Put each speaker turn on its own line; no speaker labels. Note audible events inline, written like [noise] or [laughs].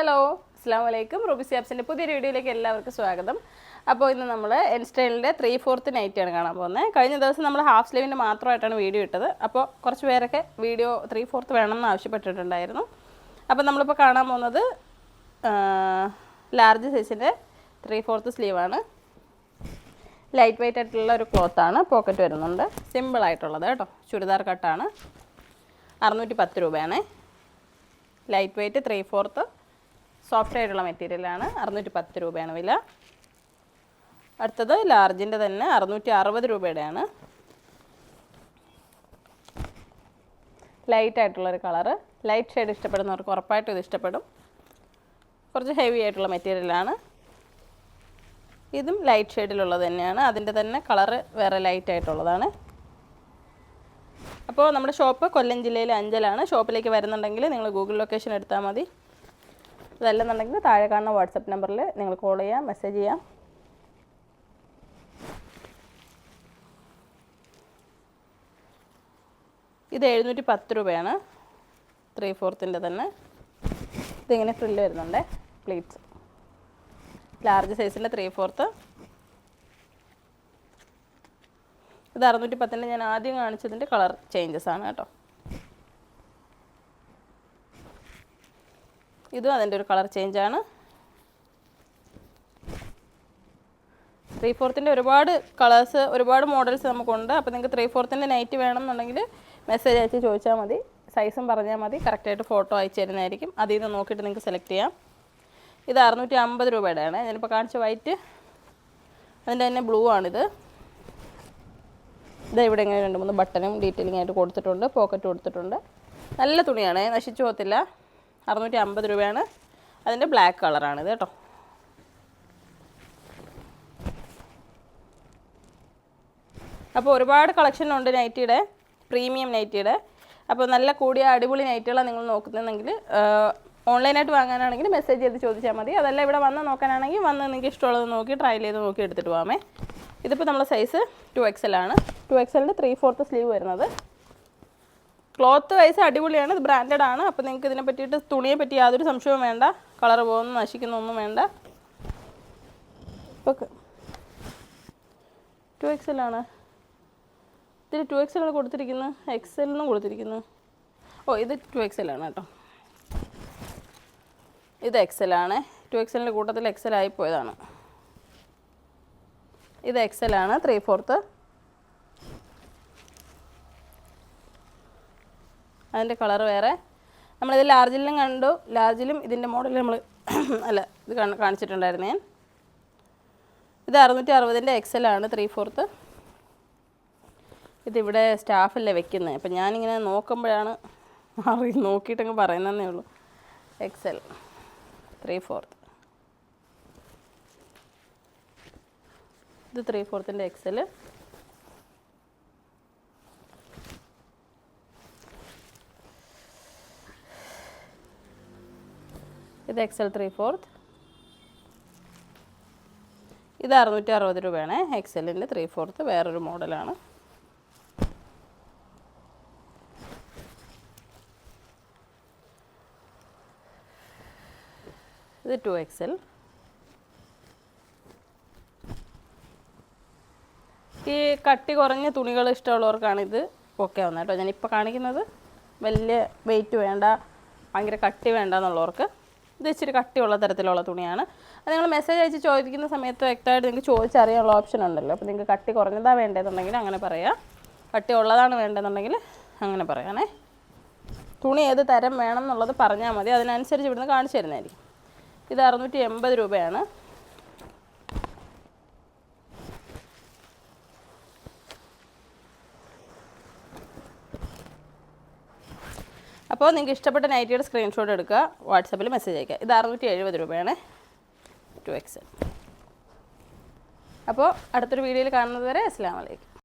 Hello അസ്സാം വലൈക്കും റൂബിസി ആപ്സിന്റെ പുതിയൊരു വീഡിയോയിലേക്ക് എല്ലാവർക്കും സ്വാഗതം. അപ്പോൾ ഇന്ന് നമ്മൾ എൻസ്റ്റൈലിന്റെ ത്രീ ഫോർത്ത് നൈറ്റാണ് കാണാൻ പോകുന്നത്. കഴിഞ്ഞ ദിവസം നമ്മൾ ഹാഫ് സ്ലീവിന്റെ മാത്രമായിട്ടാണ് വീഡിയോ ഇട്ടത്. അപ്പോൾ കുറച്ച് പേരൊക്കെ വീഡിയോ ത്രീ ഫോർത്ത് വേണമെന്ന് ആവശ്യപ്പെട്ടിട്ടുണ്ടായിരുന്നു. അപ്പോൾ നമ്മളിപ്പോൾ കാണാൻ പോകുന്നത് ലാർജ് സൈസിന്റെ ത്രീ ഫോർത്ത് സ്ലീവാണ് ലൈറ്റ് വെയിറ്റ് ആയിട്ടുള്ള ഒരു ക്ലോത്താണ് പോക്കറ്റ് വരുന്നുണ്ട്. സിമ്പിൾ ആയിട്ടുള്ളത് കേട്ടോ. ചുരിദാർ കട്ടാണ്. അറുന്നൂറ്റി പത്ത് രൂപയാണ്. Light weight three fourth soft ആയിട്ടുള്ള മെറ്റീരിയലാണ് അറുന്നൂറ്റി പത്ത് രൂപയാണ് വില. അടുത്തത് ലാർജിന്റെ തന്നെ അറുന്നൂറ്റി അറുപത് രൂപയുടെയാണ് ലൈറ്റ് ആയിട്ടുള്ളൊരു കളറ് ലൈറ്റ് ഷെയ്ഡ് ഇഷ്ടപ്പെടുന്നവർക്ക് ഉറപ്പായിട്ടും ഇത് ഇഷ്ടപ്പെടും. കുറച്ച് ഹെവി ആയിട്ടുള്ള മെറ്റീരിയലാണ് ഇതും ലൈറ്റ് ഷെയ്ഡിലുള്ളത് തന്നെയാണ്. അതിന്റെ തന്നെ കളറ് വേറെ ലൈറ്റ് ആയിട്ടുള്ളതാണ്. അപ്പോൾ നമ്മുടെ ഷോപ്പ് കൊല്ലം ജില്ലയിലെ അഞ്ചലാണ്. ഷോപ്പിലേക്ക് വരുന്നുണ്ടെങ്കിൽ നിങ്ങൾ ഗൂഗിൾ ലൊക്കേഷൻ എടുത്താൽ മതി. അതല്ലെന്നുണ്ടെങ്കിൽ താഴെ കാണുന്ന വാട്സപ്പ് നമ്പറിൽ നിങ്ങൾ കോൾ ചെയ്യാം മെസ്സേജ് ചെയ്യാം. ഇത് എഴുന്നൂറ്റി പത്ത് രൂപയാണ് ത്രീ ഫോർത്തിന്റെ തന്നെ. ഇതിങ്ങനെ ഫ്രില്ല് വരുന്നുണ്ട് പ്ലീറ്റ്സ് ലാർജ് സൈസിന്റെ ത്രീ ഫോർത്ത് ഇത് അറുന്നൂറ്റി പത്തിന്റെ ഞാൻ ആദ്യം കാണിച്ചതിന്റെ കളർ ചേഞ്ചസ് ആണ് കേട്ടോ. ഇതും അതിന്റെ ഒരു കളർ ചേഞ്ച് ആണ് ത്രീ ഫോർത്തിന്റെ ഒരുപാട് കളേഴ്സ് ഒരുപാട് മോഡൽസ് നമുക്കുണ്ട്. അപ്പോൾ നിങ്ങൾക്ക് ത്രീ ഫോർത്തിന്റെ നൈറ്റ് വേണമെന്നുണ്ടെങ്കിൽ മെസ്സേജ് അയച്ച് ചോദിച്ചാൽ മതി. സൈസും പറഞ്ഞാൽ മതി. കറക്റ്റായിട്ട് ഫോട്ടോ അയച്ചു തരുന്നതായിരിക്കും. അതിൽ നിന്ന് നോക്കിയിട്ട് നിങ്ങൾക്ക് സെലക്ട് ചെയ്യാം. ഇത് അറുന്നൂറ്റി അമ്പത് രൂപയുടെയാണ്. ഞാനിപ്പോൾ കാണിച്ച വൈറ്റ് അതിന്റെ തന്നെ ബ്ലൂ ആണിത്. ഇത് ഇവിടെ ഇങ്ങനെ രണ്ട് മൂന്ന് ബട്ടണും ഡീറ്റെയിലിംഗ് ആയിട്ട് കൊടുത്തിട്ടുണ്ട് പോക്കറ്റ് കൊടുത്തിട്ടുണ്ട്. നല്ല തുണിയാണ്. നശിച്ചു പോകത്തില്ല. അറുന്നൂറ്റി അമ്പത് രൂപയാണ് അതിന്റെ ബ്ലാക്ക് കളറാണിത് കേട്ടോ. അപ്പോൾ ഒരുപാട് കളക്ഷൻ ഉണ്ട് നൈറ്റിയുടെ പ്രീമിയം നൈറ്റിയുടെ. അപ്പോൾ നല്ല കൂടിയ അടിപൊളി നൈറ്റുകളാണ് നിങ്ങൾ നോക്കുന്നതെങ്കിൽ ഓൺലൈനായിട്ട് വാങ്ങാനാണെങ്കിൽ മെസ്സേജ് ചെയ്ത് ചോദിച്ചാൽ മതി. അതല്ല ഇവിടെ വന്ന് നോക്കാനാണെങ്കിൽ വന്ന് നിങ്ങൾക്ക് ഇഷ്ടമുള്ളത് നോക്കി ട്രയൽ ചെയ്ത് നോക്കി എടുത്തിട്ട് പോകാമേ ഇതിപ്പോൾ നമ്മുടെ സൈസ് ടു എക്സൽ ആണ്. ടു എക്സലിന്റെ ത്രീ ഫോർത്ത് സ്ലീവ് വരുന്നത്. ക്ലോത്ത് വൈസ് അടിപൊളിയാണ് ഇത് ബ്രാൻഡഡ് ആണ്. അപ്പോൾ നിങ്ങൾക്ക് ഇതിനെ പറ്റിയിട്ട് തുണിയെ പറ്റി യാതൊരു സംശയവും വേണ്ട. കളർ പോകുന്നു നശിക്കുന്നൊന്നും വേണ്ട. ഇപ്പോൾ ടു എക്സൽ ആണ്. ഇതിൽ ടു എക്സൽ ആണ് കൊടുത്തിരിക്കുന്നത് എക്സ് എക്സലിനും കൊടുത്തിരിക്കുന്നു. ഓ ഇത് ടു എക്സൽ ആണ് കേട്ടോ. ഇത് എക്സൽ ആണ്. ടു എക്സ് എല്ലിന്റെ കൂട്ടത്തിൽ എക്സൽ ആയി പോയതാണ്. ഇത് എക്സൽ ആണ് ത്രീ ഫോർത്ത് അതിന്റെ കളർ വേറെ. നമ്മളിത് ലാർജിലും കണ്ടു. ലാർജിലും ഇതിന്റെ മോഡൽ നമ്മൾ [clears throat] അല്ല ഇത് കാണിച്ചിട്ടുണ്ടായിരുന്നേ. ഇത് അറുന്നൂറ്റി അറുപതിന്റെ എക്സൽ ആണ് ത്രീ ഫോർത്ത് ഇതിവിടെ സ്റ്റാഫല്ലേ വെക്കുന്നത് അപ്പം ഞാനിങ്ങനെ നോക്കുമ്പോഴാണ് മാറി [laughs] നോക്കിയിട്ടങ്ങ് പറയുന്നതേ ഉള്ളൂ. എക്സൽ ത്രീ ഫോർത്ത് ഇത് ത്രീ ഫോർത്തിന്റെ എക്സൽ ഇത് എക്സൽ ത്രീ ഫോർത്ത് ഇത് അറുന്നൂറ്റി അറുപത് രൂപയാണ്. എക്സലിന്റെ ത്രീ ഫോർത്ത് വേറൊരു മോഡലാണ്. ഇത് ടു എക്സൽ ഈ കട്ടി കുറഞ്ഞ തുണികൾ ഇഷ്ടമുള്ളവർക്കാണ് ഇത് ഓക്കെ ആവുന്നത് കേട്ടോ. ഞാനിപ്പോൾ കാണിക്കുന്നത് വലിയ വെയിറ്റ് വേണ്ട ഭയങ്കര കട്ടി വേണ്ട എന്നുള്ളവർക്ക് ഇത് ഇച്ചിരി കട്ടിയുള്ള തരത്തിലുള്ള തുണിയാണ്. അത് നിങ്ങൾ മെസ്സേജ് അയച്ച് ചോദിക്കുന്ന സമയത്ത് വ്യക്തമായിട്ട് നിങ്ങൾക്ക് ചോദിച്ചറിയാനുള്ള ഓപ്ഷൻ ഉണ്ടല്ലോ. അപ്പോൾ നിങ്ങൾക്ക് കട്ടി കുറഞ്ഞതാണ് വേണ്ടതെന്നുണ്ടെങ്കിൽ അങ്ങനെ പറയാം. കട്ടി ഉള്ളതാണ് വേണ്ടതെന്നുണ്ടെങ്കിൽ അങ്ങനെ പറയാനേ തുണി ഏത് തരം വേണം എന്നുള്ളത് പറഞ്ഞാൽ മതി. അതിനനുസരിച്ച് ഇവിടുന്ന് കാണിച്ചു തരുന്നതായിരിക്കും. ഇത് അറുന്നൂറ്റി എൺപത് രൂപയാണ്. അപ്പോൾ നിങ്ങൾക്ക് ഇഷ്ടപ്പെട്ട നൈറ്റിയുടെ സ്ക്രീൻഷോട്ട് എടുക്കുക. വാട്സപ്പിൽ മെസ്സേജ് അയക്കുക. ഇത് അറുന്നൂറ്റി എഴുപത് രൂപയാണ്. ടു എക്സ് അപ്പോൾ അടുത്തൊരു വീഡിയോയിൽ കാണുന്നത് വരെ അസ്സാം വലൈക്കും